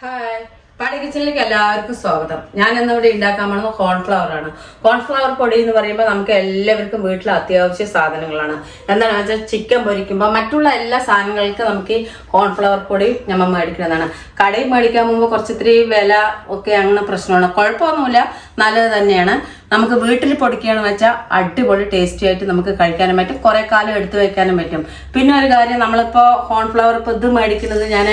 Hi പാടി കിച്ചണിലേക്ക് എല്ലാവർക്കും സ്വാഗതം. ഞാൻ ഇന്നിവിടെ ഉണ്ടാക്കാൻ പോകുന്നത് കോൺഫ്ലവർ ആണ്. കോൺഫ്ലവർ പൊടി എന്ന് പറയുമ്പോൾ നമുക്ക് എല്ലാവർക്കും വീട്ടിൽ അത്യാവശ്യ സാധനങ്ങളാണ്. എന്താണെന്ന് വെച്ചാൽ ചിക്കൻ പൊരിക്കുമ്പോൾ മറ്റുള്ള എല്ലാ സാധനങ്ങൾക്കും നമുക്ക് ഈ കോൺഫ്ലവർ പൊടി നമ്മൾ മേടിക്കുന്നതാണ്. കടയിൽ മേടിക്കാൻ പോകുമ്പോൾ കുറച്ച് ഇത്തിരി വില ഒക്കെ അങ്ങനെ പ്രശ്നമാണ്. കുഴപ്പമൊന്നുമില്ല. നല്ലത് തന്നെയാണ്. നമുക്ക് വീട്ടിൽ പൊടിക്കുകയെന്ന് വെച്ചാൽ അടിപൊളി ടേസ്റ്റി ആയിട്ട് നമുക്ക് കഴിക്കാനും പറ്റും. കുറേ കാലം എടുത്തു വെക്കാനും പറ്റും. പിന്നെ ഒരു കാര്യം നമ്മളിപ്പോൾ കോൺഫ്ലവർ ഇപ്പോൾ ഇത് മേടിക്കുന്നത് ഞാൻ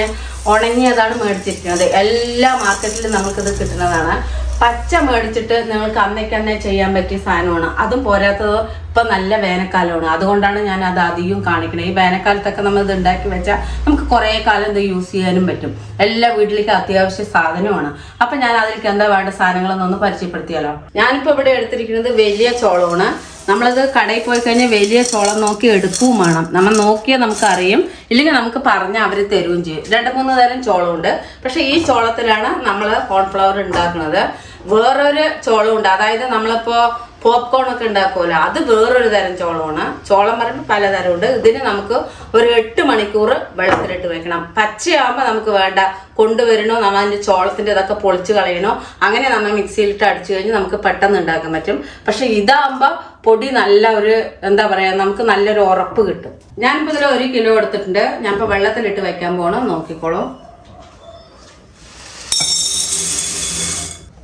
ഉണങ്ങിയതാണ് മേടിച്ചിരിക്കുന്നത്. എല്ലാ മാർക്കറ്റിലും നമുക്കിത് കിട്ടുന്നതാണ്. പച്ച മേടിച്ചിട്ട് നിങ്ങൾക്ക് അന്നേക്ക് തന്നെ ചെയ്യാൻ പറ്റിയ സാധനമാണ്. അതും പോരാത്തത് ഇപ്പം നല്ല വേനൽക്കാലമാണ്. അതുകൊണ്ടാണ് ഞാൻ അത് അധികം കാണിക്കുന്നത് ഈ വേനൽക്കാലത്തൊക്കെ നമ്മൾ ഇത് ഉണ്ടാക്കി വെച്ചാൽ നമുക്ക് കുറേ കാലം ഇത് യൂസ് ചെയ്യാനും പറ്റും. എല്ലാ വീട്ടിലേക്ക് അത്യാവശ്യ സാധനമാണ്. അപ്പം ഞാൻ അതിലേക്ക് എന്താ വേണ്ട സാധനങ്ങളെന്നൊന്ന് പരിചയപ്പെടുത്തിയാലോ? ഞാനിപ്പോൾ ഇവിടെ എടുത്തിരിക്കുന്നത് വലിയ ചോളമാണ്. നമ്മളത് കടയിൽ പോയി കഴിഞ്ഞാൽ വലിയ ചോളം നോക്കി എടുക്കുകയും വേണം. നമ്മൾ നോക്കിയാൽ നമുക്കറിയും. ഇല്ലെങ്കിൽ നമുക്ക് പറഞ്ഞാൽ അവർ തരുകയും ചെയ്യും. രണ്ട് മൂന്ന് തരം ചോളമുണ്ട്. പക്ഷെ ഈ ചോളത്തിലാണ് നമ്മൾ കോൺഫ്ലവർ ഉണ്ടാക്കുന്നത്. വേറൊരു ചോളമുണ്ട്. അതായത് നമ്മളിപ്പോൾ പോപ്കോൺ ഒക്കെ ഉണ്ടാക്കുമല്ലോ അത് വേറൊരു തരം ചോളമാണ്. ചോളം പറയുമ്പോൾ പലതരമുണ്ട്. ഇതിന് നമുക്ക് ഒരു എട്ട് മണിക്കൂർ വെള്ളത്തിലിട്ട് വെക്കണം. പച്ചയാകുമ്പോൾ നമുക്ക് വേണ്ട. കൊണ്ടുവരണോ നമ്മൾ അതിന്റെ ചോളത്തിന്റെ ഇതൊക്കെ പൊളിച്ച് കളയണോ അങ്ങനെ നമ്മൾ മിക്സിയിലിട്ട് അടിച്ചു കഴിഞ്ഞ് നമുക്ക് പെട്ടെന്ന് ഉണ്ടാക്കാൻ പറ്റും. പക്ഷെ ഇതാകുമ്പോൾ പൊടി നല്ല ഒരു എന്താ പറയുക നമുക്ക് നല്ലൊരു ഉറപ്പ് കിട്ടും. ഞാനിപ്പോൾ ഇതിൽ ഒരു കിലോ എടുത്തിട്ടുണ്ട്. ഞാനിപ്പോൾ വെള്ളത്തിലിട്ട് വയ്ക്കാൻ പോകണം നോക്കിക്കോളൂ.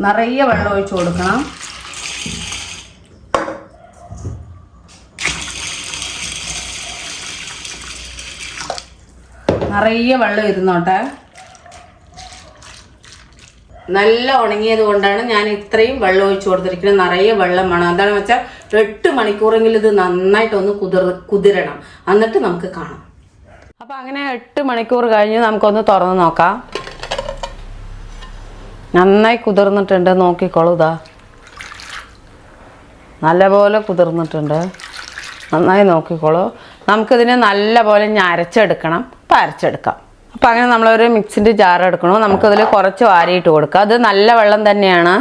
നിറയെ വെള്ളം ഒഴിച്ചു കൊടുക്കണം. നിറയെ വെള്ളം ഇരുന്നോട്ടെ. നല്ല ഉണങ്ങിയത് കൊണ്ടാണ് ഞാൻ ഇത്രയും വെള്ളം ഒഴിച്ചു കൊടുത്തിരിക്കുന്നത്. നിറയെ വെള്ളം വേണം. എന്താണെന്ന് വെച്ചാൽ എട്ട് മണിക്കൂറെങ്കിലും ഇത് നന്നായിട്ടൊന്ന് കുതിർ കുതിരണം. എന്നിട്ട് നമുക്ക് കാണാം. അപ്പം അങ്ങനെ എട്ട് മണിക്കൂർ കഴിഞ്ഞ് നമുക്കൊന്ന് തുറന്ന് നോക്കാം. നന്നായി കുതിർന്നിട്ടുണ്ട്. നോക്കിക്കോളൂ ഇതാ. നല്ലപോലെ കുതിർന്നിട്ടുണ്ട്. നന്നായി നോക്കിക്കോളൂ. നമുക്കിതിനെ നല്ലപോലെ ഇനി അരച്ചെടുക്കണം അപ്പം അരച്ചെടുക്കാം. അപ്പം അങ്ങനെ നമ്മളൊരു മിക്സിന്റെ ജാർ എടുക്കണം. നമുക്കതിൽ കുറച്ച് വാരിയിട്ട് കൊടുക്കുക അത് നല്ല വെള്ളം തന്നെയാണ്.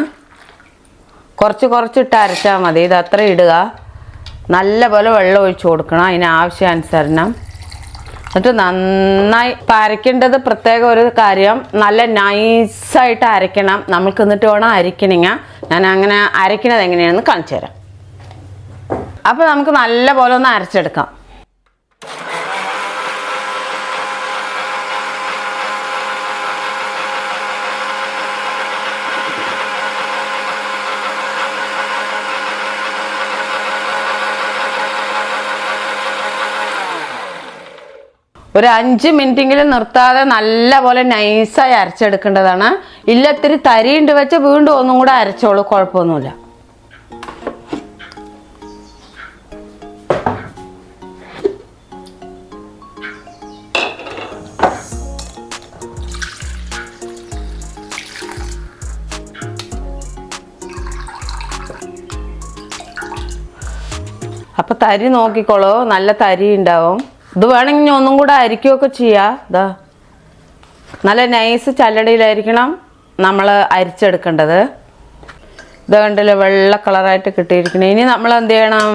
കുറച്ച് കുറച്ചിട്ട് അരച്ചാൽ മതി. ഇത് അത്ര ഇടുക. നല്ല പോലെ വെള്ളം ഒഴിച്ചു കൊടുക്കണം അതിന് ആവശ്യാനുസരണം. എന്നിട്ട് നന്നായി അരയ്ക്കേണ്ടത് പ്രത്യേക ഒരു കാര്യം നല്ല നൈസായിട്ട് അരയ്ക്കണം. നമ്മൾക്ക് എന്നിട്ട് വേണം അരയ്ക്കണിങ്ങ ഞാൻ അങ്ങനെ അരയ്ക്കണത് എങ്ങനെയാണെന്ന് കാണിച്ചു തരാം. അപ്പോൾ നമുക്ക് നല്ല പോലെ ഒന്ന് അരച്ചെടുക്കാം. ഒരു അഞ്ച് മിനിറ്റെങ്കിലും നിർത്താതെ നല്ല പോലെ നൈസായി അരച്ചെടുക്കേണ്ടതാണ്. ഇല്ല ഇത്തിരി തരിയുണ്ട് വെച്ച് വീണ്ടും ഒന്നും കൂടെ അരച്ചോളൂ കുഴപ്പമൊന്നുമില്ല. അപ്പൊ തരി നോക്കിക്കോളൂ നല്ല തരി ഉണ്ടാവും ഇത് വേണമെങ്കിൽ ഒന്നും കൂടെ അരിക്കുകയൊക്കെ ചെയ്യാം. ഇതാ നല്ല നൈസ് ചല്ലടിയിലായിരിക്കണം നമ്മൾ അരിച്ചെടുക്കേണ്ടത്. ഇത് കണ്ടില്ല വെള്ള കളറായിട്ട് കിട്ടിയിരിക്കണം. ഇനി നമ്മൾ എന്ത് ചെയ്യണം?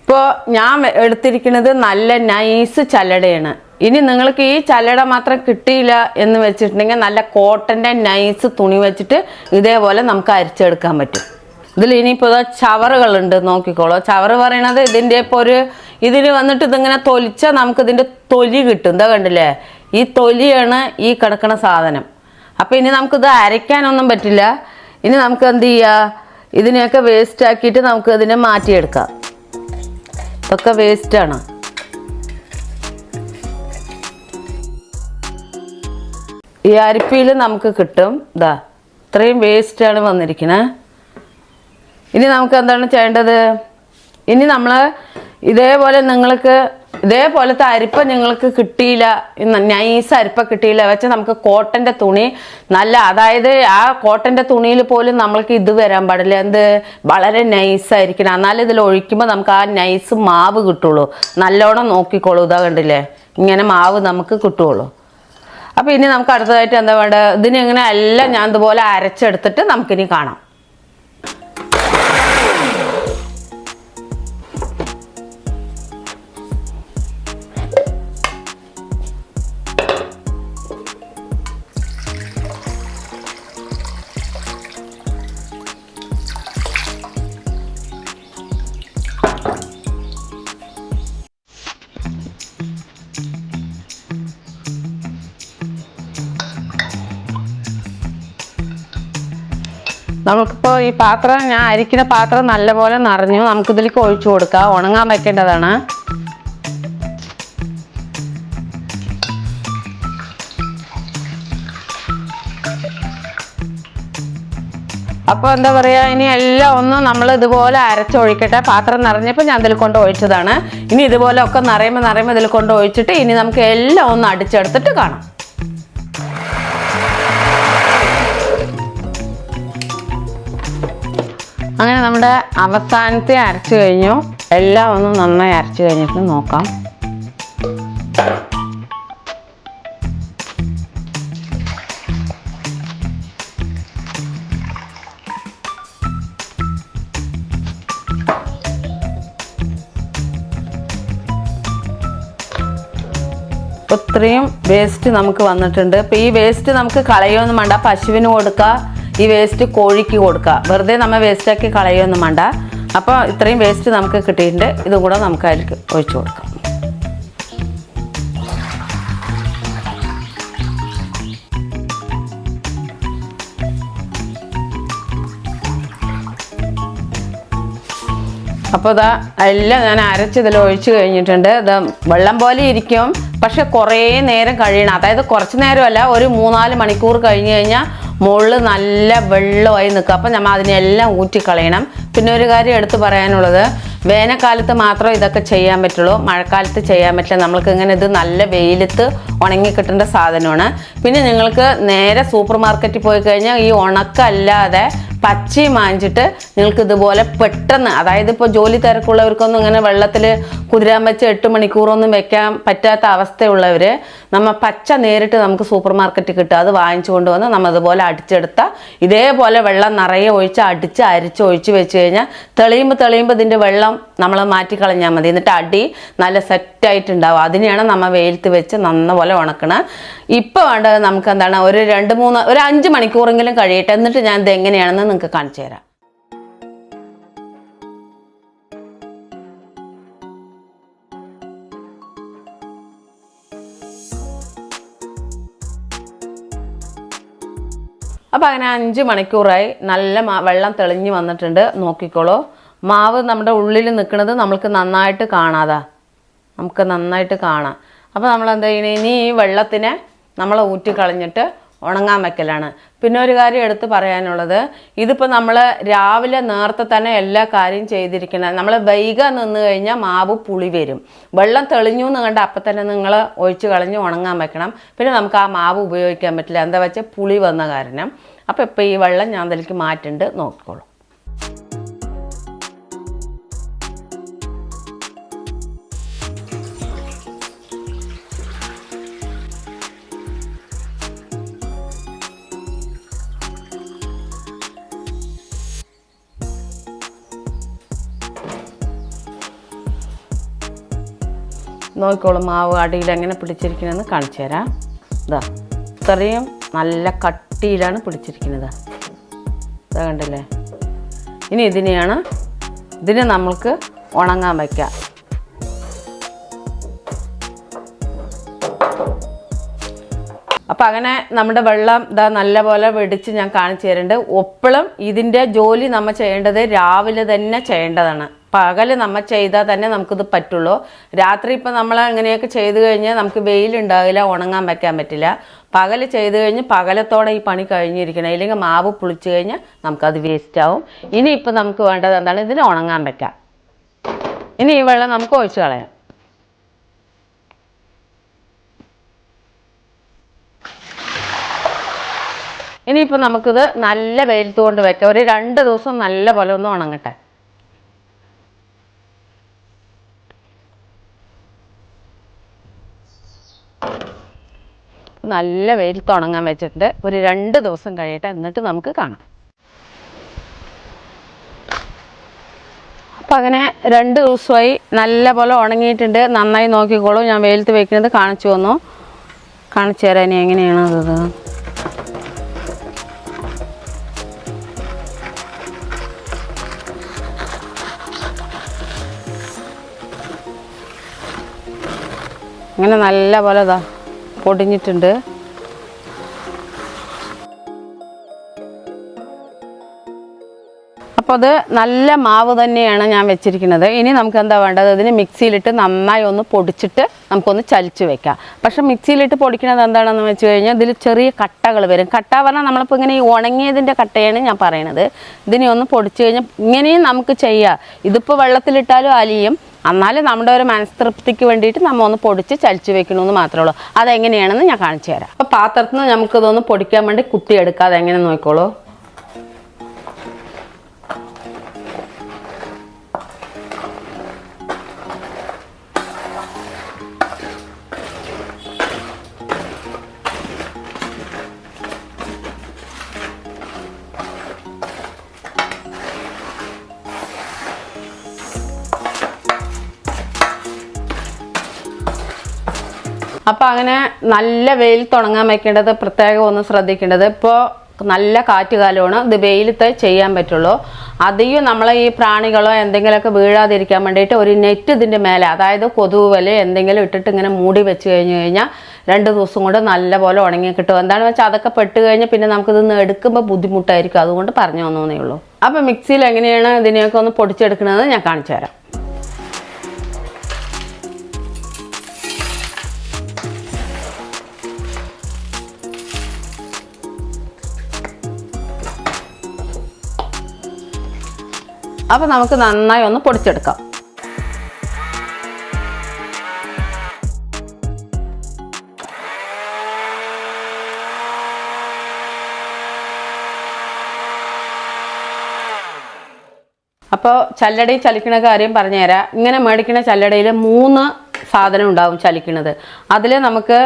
ഇപ്പോൾ ഞാൻ എടുത്തിരിക്കുന്നത് നല്ല നൈസ് ചല്ലടയാണ്. ഇനി നിങ്ങൾക്ക് ഈ ചല്ലട മാത്രം കിട്ടിയില്ല എന്ന് വെച്ചിട്ടുണ്ടെങ്കിൽ നല്ല കോട്ടന്റെ നൈസ് തുണി വെച്ചിട്ട് ഇതേപോലെ നമുക്ക് അരിച്ചെടുക്കാൻ പറ്റും. ഇതിൽ ഇനിയിപ്പോൾ ചവറുകളുണ്ട് നോക്കിക്കോളൂ. ചവറ് പറയണത് ഇതിന്റെ ഇപ്പോൾ ഒരു ഇതിന് വന്നിട്ട് ഇതിങ്ങനെ തൊലിച്ചാൽ നമുക്ക് ഇതിന്റെ തൊലി കിട്ടും. എന്താ കണ്ടില്ലേ? ഈ തൊലിയാണ് ഈ കിടക്കണ സാധനം. അപ്പോൾ ഇനി നമുക്കിത് അരയ്ക്കാനൊന്നും പറ്റില്ല. ഇനി നമുക്ക് എന്ത് ചെയ്യുക ഇതിനെയൊക്കെ വേസ്റ്റ് ആക്കിയിട്ട് നമുക്ക് ഇതിനെ മാറ്റിയെടുക്കാം. ഇതൊക്കെ വേസ്റ്റാണ് ഈ അരിപ്പിയിൽ നമുക്ക് കിട്ടും. ഇതാ ഇത്രയും വേസ്റ്റാണ് വന്നിരിക്കുന്നത് ഇനി നമുക്ക് എന്താണ് ചെയ്യേണ്ടത്? ഇനി നമ്മൾ ഇതേപോലെ നിങ്ങൾക്ക് ഇതേപോലത്തെ അരിപ്പ നിങ്ങൾക്ക് കിട്ടിയില്ല നൈസ് അരിപ്പ കിട്ടിയില്ല വെച്ച നമുക്ക് കോട്ടന്റെ തുണി നല്ല അതായത് ആ കോട്ടന്റെ തുണിയിൽ പോലും നമ്മൾക്ക് ഇത് വരാൻ പാടില്ല. എന്ത്? വളരെ നൈസ് ആയിരിക്കണം. എന്നാലും ഇതിൽ ഒഴിക്കുമ്പോൾ നമുക്ക് ആ നൈസ് മാവ് കിട്ടുള്ളൂ. നല്ലോണം നോക്കിക്കോളൂ. ഇതാ കണ്ടില്ലേ? ഇങ്ങനെ മാവ് നമുക്ക് കിട്ടുള്ളൂ. അപ്പോൾ ഇനി നമുക്ക് അടുത്തതായിട്ട് എന്താ വേണ്ടത്? ഇതിനെങ്ങനെ എല്ലാം ഞാൻ ഇതുപോലെ അരച്ചെടുത്തിട്ട് നമുക്കിനി കാണാം. ഈ പാത്രം ഞാൻ അരിക്കുന്ന പാത്രം നല്ലപോലെ നിറഞ്ഞു. നമുക്കിതിലേക്ക് ഒഴിച്ചു കൊടുക്കാം. ഉണങ്ങാൻ വെക്കേണ്ടതാണ്. അപ്പോൾ എന്താ പറയുക ഇനി എല്ലാം ഒന്ന് നമ്മൾ ഇതുപോലെ അരച്ചൊഴിക്കട്ടെ. പാത്രം നിറഞ്ഞപ്പോൾ ഞാൻ ഇതിൽ കൊണ്ട് ഒഴിച്ചതാണ്. ഇനി ഇതുപോലെ ഒക്കെ നിറയുമ്പോൾ നിറയുമ്പോൾ ഇതിൽ കൊണ്ട് ഒഴിച്ചിട്ട് ഇനി നമുക്ക് എല്ലാം ഒന്ന് അടിച്ചെടുത്തിട്ട് കാണാം. അങ്ങനെ നമ്മുടെ അവസാനത്തെ അരച്ചു കഴിഞ്ഞു. എല്ലാം ഒന്ന് നന്നായി അരച്ചു കഴിഞ്ഞിട്ട് നോക്കാം. ഇത്രയും വേസ്റ്റ് നമുക്ക് വന്നിട്ടുണ്ട്. അപ്പോൾ ഈ വേസ്റ്റ് നമുക്ക് കളയൊന്നും വേണ്ട. പശുവിന് കൊടുക്കുക ഈ വേസ്റ്റ് കോഴിക്ക് കൊടുക്കുക. വെറുതെ നമ്മൾ വേസ്റ്റാക്കി കളയൊന്നും വേണ്ട. അപ്പോൾ ഇത്രയും വേസ്റ്റ് നമുക്ക് കിട്ടിയിട്ടുണ്ട്. ഇതും കൂടെ നമുക്ക് അതിലേക്ക് ഒഴിച്ചു കൊടുക്കാം. അപ്പോൾ ഇതാ എല്ലാം ഞാൻ അരച്ച് ഇതിൽ ഒഴിച്ചു കഴിഞ്ഞിട്ടുണ്ട്. ഇത് വെള്ളം പോലെ ഇരിക്കും. പക്ഷെ കുറേ നേരം കഴിയണം. അതായത് കുറച്ച് നേരമല്ല ഒരു മൂന്നാൽ മണിക്കൂർ കഴിഞ്ഞ് കഴിഞ്ഞാൽ മുകളിൽ നല്ല വെള്ളമായി നിൽക്കുക. അപ്പം നമ്മൾ അതിനെല്ലാം ഊറ്റിക്കളയണം. പിന്നെ ഒരു കാര്യം എടുത്തു പറയാനുള്ളത്. വേനൽക്കാലത്ത് മാത്രമേ ഇതൊക്കെ ചെയ്യാൻ പറ്റുള്ളൂ. മഴക്കാലത്ത് ചെയ്യാൻ പറ്റില്ല. നമ്മൾക്ക് ഇങ്ങനെ ഇത് നല്ല വെയിലത്ത് ഉണങ്ങി കിട്ടേണ്ട സാധനമാണ്. പിന്നെ നിങ്ങൾക്ക് നേരെ സൂപ്പർ മാർക്കറ്റിൽ പോയി കഴിഞ്ഞാൽ ഈ ഉണക്കല്ലാതെ പച്ചയും മാഞ്ചിട്ട് നിങ്ങൾക്ക് ഇതുപോലെ പെട്ടെന്ന് അതായത് ഇപ്പോൾ ജോലി തിരക്കുള്ളവർക്കൊന്നും ഇങ്ങനെ വെള്ളത്തിൽ കുതിരാൻ വെച്ച് എട്ട് മണിക്കൂറൊന്നും വെക്കാൻ പറ്റാത്ത അവസ്ഥയുള്ളവർ നമ്മൾ പച്ച നേരിട്ട് നമുക്ക് സൂപ്പർ മാർക്കറ്റിൽ കിട്ടും അത് വാങ്ങിച്ചു കൊണ്ടുവന്ന് നമ്മൾ ഇതുപോലെ അടിച്ചെടുത്ത ഇതേപോലെ വെള്ളം നിറയെ ഒഴിച്ച് അടിച്ച് അരിച്ച് ഒഴിച്ച് വെച്ച് കഴിഞ്ഞാൽ തെളിയുമ്പോൾ തെളിയുമ്പോൾ ഇതിന്റെ വെള്ളം നമ്മൾ മാറ്റിക്കളഞ്ഞാൽ മതി. എന്നിട്ട് അടി നല്ല സെറ്റായിട്ടുണ്ടാവും അതിനെയാണ് നമ്മൾ വെയിലത്ത് വെച്ച് നന്നപോലെ ഉണക്കണം. ഇപ്പോൾ വേണ്ടത് നമുക്ക് എന്താണ് ഒരു രണ്ട് മൂന്ന് ഒരു അഞ്ച് മണിക്കൂറെങ്കിലും കഴിയട്ടെ. എന്നിട്ട് ഞാൻ ഇത് എങ്ങനെയാണെന്ന് നിങ്ങൾക്ക് കാണിച്ചു തരാം. അപ്പോൾ അങ്ങനെ അഞ്ച് മണിക്കൂറായി നല്ല വെള്ളം തെളിഞ്ഞു വന്നിട്ടുണ്ട്. നോക്കിക്കോളൂ. മാവ് നമ്മുടെ ഉള്ളിൽ നിൽക്കുന്നത് നമ്മൾക്ക് നന്നായിട്ട് കാണാതാ. നമുക്ക് നന്നായിട്ട് കാണാം. അപ്പോൾ നമ്മൾ എന്താ ചെയ്യണേ? ഇനി ഈ വെള്ളത്തിനെ നമ്മൾ ഊറ്റി കളഞ്ഞിട്ട് ഉണങ്ങാൻ വെക്കലാണ്. പിന്നെ ഒരു കാര്യം എടുത്ത് പറയാനുള്ളത് ഇതിപ്പോൾ നമ്മൾ രാവിലെ നേരത്തെ തന്നെ എല്ലാ കാര്യം ചെയ്തിരിക്കണം. നമ്മൾ വൈകാൻ നിന്ന് കഴിഞ്ഞാൽ മാവ് പുളി വരും. വെള്ളം തെളിഞ്ഞു എന്ന് കണ്ട അപ്പം തന്നെ നിങ്ങൾ ഒഴിച്ച് കളഞ്ഞ് ഉണങ്ങാൻ വെക്കണം. പിന്നെ നമുക്ക് ആ മാവ് ഉപയോഗിക്കാൻ പറ്റില്ല. എന്താ വെച്ചാൽ പുളി വന്ന കാരണം. അപ്പോൾ ഇപ്പോൾ ഈ വെള്ളം ഞാൻ തലയ്ക്ക് മാറ്റിണ്ട് നോക്കിക്കോളൂ. നോക്കിക്കോളും മാവ് അടിയിൽ എങ്ങനെ പിടിച്ചിരിക്കണമെന്ന് കാണിച്ചു തരാം. ഇതാ ഇത്രയും നല്ല കട്ടിയിലാണ് പിടിച്ചിരിക്കുന്നത് ഇതാ കണ്ടില്ലേ? ഇനി ഇതിനെയാണ് ഇതിനെ നമ്മൾക്ക് ഉണങ്ങാൻ വയ്ക്കാം അപ്പം അങ്ങനെ നമ്മുടെ വെള്ളം ഇതാ നല്ലപോലെ വെടിച്ച് ഞാൻ കാണിച്ചു തരുന്നുണ്ട്. ഒപ്പളും ഇതിന്റെ ജോലി നമ്മൾ ചെയ്യേണ്ടത് രാവിലെ തന്നെ ചെയ്യേണ്ടതാണ്. പകൽ നമ്മൾ ചെയ്താൽ തന്നെ നമുക്കിത് പറ്റുള്ളൂ. രാത്രി ഇപ്പം നമ്മൾ അങ്ങനെയൊക്കെ ചെയ്ത് കഴിഞ്ഞാൽ നമുക്ക് വെയിലുണ്ടാവില്ല ഉണങ്ങാൻ വയ്ക്കാൻ പറ്റില്ല. പകൽ ചെയ്ത് കഴിഞ്ഞ് പകലത്തോടെ ഈ പണി കഴിഞ്ഞിരിക്കണം. ഇല്ലെങ്കിൽ മാവ് പുളിച്ച് കഴിഞ്ഞാൽ നമുക്കത് വേസ്റ്റ് ആവും ഇനി ഇപ്പം നമുക്ക് വേണ്ടത് എന്താണ്? ഇതിന് ഉണങ്ങാൻ വെക്കാം. ഇനി ഈ വെള്ളം നമുക്ക് ഒഴിച്ച് കളയാം. ഇനിയിപ്പോൾ നമുക്കിത് നല്ല വെയിലത്ത് കൊണ്ട് വയ്ക്കാം ഒരു രണ്ട് ദിവസം നല്ല പോലെ ഒന്ന് ഉണങ്ങട്ടെ. നല്ല വെയിലത്ത് ഉണങ്ങാൻ വെച്ചിട്ടുണ്ട്. ഒരു രണ്ട് ദിവസം കഴിയട്ടെ എന്നിട്ട് നമുക്ക് കാണാം. അപ്പം അങ്ങനെ രണ്ട് ദിവസമായി നല്ല പോലെ ഉണങ്ങിയിട്ടുണ്ട്. നന്നായി നോക്കിക്കോളൂ. ഞാൻ വെയിലത്ത് വെക്കുന്നത് കാണിച്ചു വന്നു കാണിച്ചു തരാൻ എങ്ങനെയാണ് അത് അങ്ങനെ നല്ല പോലെ ഇതാ പൊടിഞ്ഞിട്ടുണ്ട്. അപ്പോൾ അത് നല്ല മാവ് തന്നെയാണ് ഞാൻ വെച്ചിരിക്കുന്നത്. ഇനി നമുക്ക് എന്താ വേണ്ടത്? ഇതിന് മിക്സിയിലിട്ട് നന്നായി ഒന്ന് പൊടിച്ചിട്ട് നമുക്കൊന്ന് ചലിച്ച് വെക്കാം. പക്ഷെ മിക്സിയിലിട്ട് പൊടിക്കുന്നത് എന്താണെന്ന് വെച്ച് കഴിഞ്ഞാൽ ഇതിൽ ചെറിയ കട്ടകൾ വരും. കട്ട പറഞ്ഞാൽ നമ്മളിപ്പോൾ ഇങ്ങനെ ഈ ഉണങ്ങിയതിന്റെ കട്ടയാണ് ഞാൻ പറയണത്. ഇതിനെ ഒന്ന് പൊടിച്ച് കഴിഞ്ഞാൽ ഇങ്ങനെയും നമുക്ക് ചെയ്യാം. ഇതിപ്പോൾ വെള്ളത്തിലിട്ടാലും അലിയും. എന്നാലും നമ്മുടെ ഒരു മനസ്തൃപ്തിക്ക് വേണ്ടിയിട്ട് നമ്മൾ ഒന്ന് പൊടിച്ച് ചലിച്ച് വെക്കണമെന്ന് മാത്രമേ ഉള്ളൂ. അതെങ്ങനെയാണെന്ന് ഞാൻ കാണിച്ചു തരാം. അപ്പോൾ പാത്രത്തിൽ നിന്ന് നമുക്കിതൊന്ന് പൊടിക്കാൻ വേണ്ടി കുത്തിയെടുക്കാതെ എങ്ങനെ നോക്കിക്കോളൂ. അപ്പോൾ അങ്ങനെ നല്ല വെയിൽ തുടങ്ങാൻ വെക്കേണ്ടത് പ്രത്യേകം ഒന്ന് ശ്രദ്ധിക്കേണ്ടത്. ഇപ്പോൾ നല്ല കാറ്റ് കാലമാണ്. ഇത് വെയിലത്ത് ചെയ്യാൻ പറ്റുള്ളൂ. അധികം നമ്മളെ ഈ പ്രാണികളോ എന്തെങ്കിലുമൊക്കെ വീഴാതിരിക്കാൻ വേണ്ടിയിട്ട് ഒരു നെറ്റ് ഇതിന്റെ മേലെ അതായത് കൊതുക് വല എന്തെങ്കിലും ഇട്ടിട്ട് ഇങ്ങനെ മൂടി വെച്ച് കഴിഞ്ഞ് കഴിഞ്ഞാൽ രണ്ട് ദിവസം കൊണ്ട് നല്ലപോലെ ഉണങ്ങി കിട്ടും. എന്താണെന്ന് വെച്ചാൽ അതൊക്കെ പെട്ട് കഴിഞ്ഞാൽ പിന്നെ നമുക്കിതൊന്ന് എടുക്കുമ്പോൾ ബുദ്ധിമുട്ടായിരിക്കും. അതുകൊണ്ട് പറഞ്ഞു തന്നേ ഉള്ളൂ. അപ്പോൾ മിക്സിയിൽ എങ്ങനെയാണ് ഇതിനെയൊക്കെ ഒന്ന് പൊടിച്ചെടുക്കുന്നത് ഞാൻ കാണിച്ചു തരാം. അപ്പോൾ നമുക്ക് നന്നായി ഒന്ന് പൊടിച്ചെടുക്കാം. അപ്പോൾ ചല്ലടി ചലിക്കണ കാര്യം പറഞ്ഞുതരാം. ഇങ്ങനെ മേടിക്കുന്ന ചല്ലടയിൽ മൂന്ന് സാധനം ഉണ്ടാവും ചലിക്കുന്നത്. അതിൽ നമുക്ക്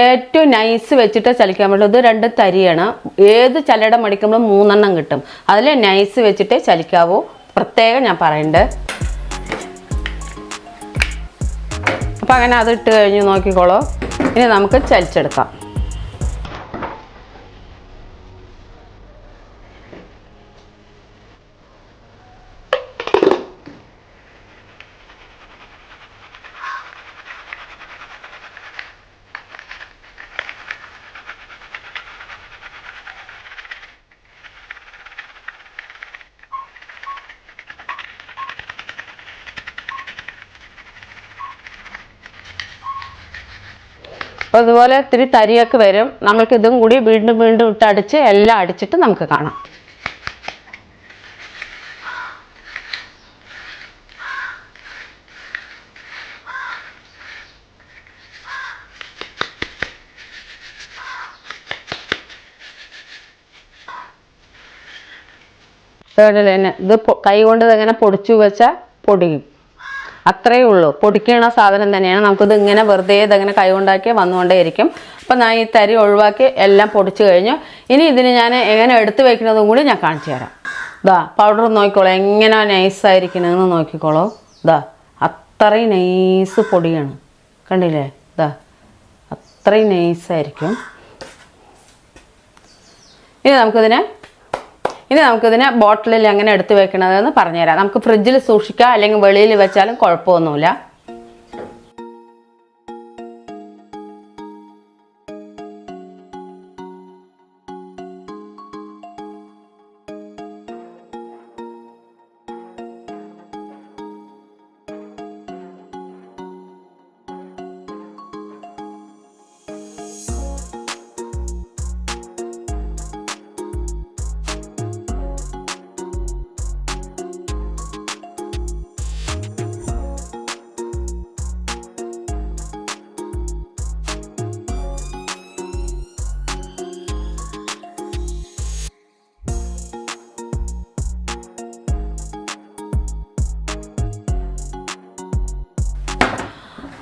ഏറ്റവും നൈസ് വെച്ചിട്ട് ചലിക്കാൻ പറ്റുള്ളൂ ഇത് രണ്ട് തരിയാണ്. ഏത് ചല്ലട മേടിക്കുമ്പോഴും മൂന്നെണ്ണം കിട്ടും. അതിൽ നൈസ് വെച്ചിട്ട് ചലിക്കാവൂ. പ്രത്യേകം ഞാൻ പറയുന്നുണ്ട് അപ്പം അങ്ങനെ അത് ഇട്ട് കഴിഞ്ഞ് നോക്കിക്കോളൂ. ഇനി നമുക്ക് ചലിച്ചെടുക്കാം. അപ്പോൾ അതുപോലെ ഇത്തിരി തരിയൊക്കെ വരും. നമുക്ക് ഇതും കൂടി വീണ്ടും വീണ്ടും ഇട്ട് അടിച്ച് എല്ലാം അടിച്ചിട്ട് നമുക്ക് കാണാം. ഇത് കൈ കൊണ്ട് ഇങ്ങനെ പൊടിച്ചു വെച്ചാൽ പൊടിയും. അത്രയേ ഉള്ളൂ. പൊടിക്കണ സാധനം തന്നെയാണ്. നമുക്കിത് ഇങ്ങനെ വെറുതെ ഇതങ്ങനെ കൈ കൊണ്ടാക്കി വന്നുകൊണ്ടേയിരിക്കും. അപ്പം ഞാൻ ഈ തരി ഒഴിവാക്കി എല്ലാം പൊടിച്ചു കഴിഞ്ഞു. ഇനി ഇതിന് ഞാൻ എങ്ങനെ എടുത്തു വയ്ക്കുന്നതും കൂടി ഞാൻ കാണിച്ചു തരാം. ഇതാ പൗഡർ നോക്കിക്കോളൂ. എങ്ങനെ നൈസായിരിക്കണമെന്ന് നോക്കിക്കോളൂ. ഇതാ അത്രയും നൈസ് പൊടിയാണ്. കണ്ടില്ലേ? ഇതാ അത്രയും നൈസായിരിക്കും ഇനി നമുക്കിതിനെ ഇനി നമുക്കിതിനെ ബോട്ടിലിൽ എങ്ങനെ എടുത്ത് വെക്കണതെന്ന് പറഞ്ഞുതരാം. നമുക്ക് ഫ്രിഡ്ജിൽ സൂക്ഷിക്കാം അല്ലെങ്കിൽ വെളിയിൽ വെച്ചാലും കുഴപ്പമൊന്നുമില്ല.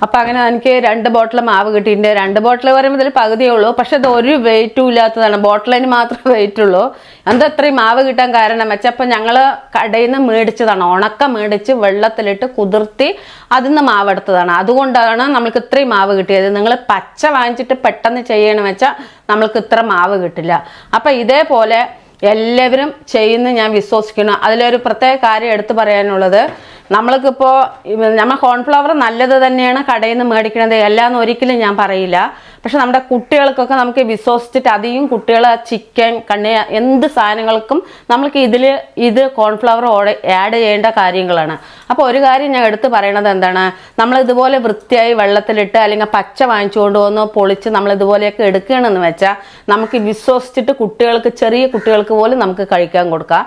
അപ്പം അങ്ങനെ എനിക്ക് രണ്ട് ബോട്ടിൽ മാവ് കിട്ടിയിട്ടുണ്ട് രണ്ട് ബോട്ടിൽ പറയുമ്പോൾ ഇതിൽ പകുതിയേ ഉള്ളൂ. പക്ഷെ അത് ഒരു വെയിറ്റും ഇല്ലാത്തതാണ്. ബോട്ടിലിന് മാത്രമേ വെയിറ്റ് ഉള്ളൂ. എന്താ ഇത്രയും മാവ് കിട്ടാൻ കാരണം? വെച്ചപ്പോൾ ഞങ്ങൾ കടയിൽ നിന്ന് മേടിച്ചതാണ്. ഉണക്ക മേടിച്ച് വെള്ളത്തിലിട്ട് കുതിർത്തി അതിൽ നിന്ന് മാവ് എടുത്തതാണ് അതുകൊണ്ടാണ് നമ്മൾക്ക് ഇത്രയും മാവ് കിട്ടിയത്. നിങ്ങൾ പച്ച വാങ്ങിച്ചിട്ട് പെട്ടെന്ന് ചെയ്യണമെന്ന് വെച്ചാൽ നമ്മൾക്ക് ഇത്ര മാവ് കിട്ടില്ല. അപ്പം ഇതേപോലെ എല്ലാവരും ചെയ്യുന്ന ഞാൻ വിശ്വസിക്കുന്നു. അതിലൊരു പ്രത്യേക കാര്യം എടുത്തു പറയാനുള്ളത്. നമ്മൾക്കിപ്പോൾ നമ്മൾ കോൺഫ്ലവർ നല്ലത് തന്നെയാണ് കടയിൽ നിന്ന് മേടിക്കണത്. എന്ന് ഒരിക്കലും ഞാൻ പറയില്ല. പക്ഷെ നമ്മുടെ കുട്ടികൾക്കൊക്കെ നമുക്ക് വിശ്വസിച്ചിട്ട് അധികം കുട്ടികൾ ചിക്കൻ കണ്ണ എന്ത് സാധനങ്ങൾക്കും നമ്മൾക്ക് ഇതിൽ ഇത് കോൺഫ്ലവർ ആഡ് ചെയ്യേണ്ട കാര്യങ്ങളാണ്. അപ്പോൾ ഒരു കാര്യം ഞാൻ എടുത്ത് പറയണത് എന്താണ്? നമ്മൾ ഇതുപോലെ വൃത്തിയായി വെള്ളത്തിലിട്ട് അല്ലെങ്കിൽ പച്ച വാങ്ങിച്ചുകൊണ്ട് വന്ന് പൊളിച്ച് നമ്മൾ ഇതുപോലെയൊക്കെ എടുക്കുകയാണെന്ന് വെച്ചാൽ നമുക്ക് വിശ്വസിച്ചിട്ട് കുട്ടികൾക്ക് ചെറിയ കുട്ടികൾക്ക് പോലും നമുക്ക് കഴിക്കാൻ കൊടുക്കാം.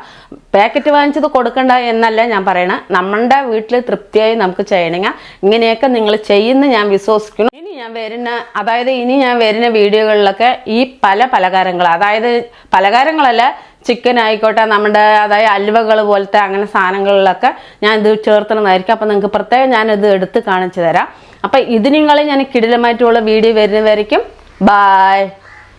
പാക്കറ്റ് വാങ്ങിച്ചത് കൊടുക്കണ്ട എന്നല്ല ഞാൻ പറയണത് നമ്മുടെ വീട്ടിൽ തൃപ്തിയായി നമുക്ക് ചെയ്യണമെങ്കിൽ ഇങ്ങനെയൊക്കെ നിങ്ങൾ ചെയ്യുന്ന ഞാൻ വിശ്വസിക്കുന്നു. ഇനി ഞാൻ വരുന്ന അതായത് ഇനി ഞാൻ വരുന്ന വീഡിയോകളിലൊക്കെ ഈ പല പലകാരങ്ങൾ അതായത് പലകാരങ്ങളല്ല ചിക്കൻ ആയിക്കോട്ടെ നമ്മുടെ അതായത് അലുവകൾ പോലത്തെ അങ്ങനെ സാധനങ്ങളിലൊക്കെ ഞാൻ ഇത് ചേർത്തണമെന്നായിരിക്കും അപ്പം നിങ്ങൾക്ക് പ്രത്യേകം ഞാനിത് എടുത്ത് കാണിച്ചു തരാം. അപ്പം ഇത് ഞാൻ കിടിലമായിട്ടുള്ള വീഡിയോ വരുന്നവരായിരിക്കും ബായ്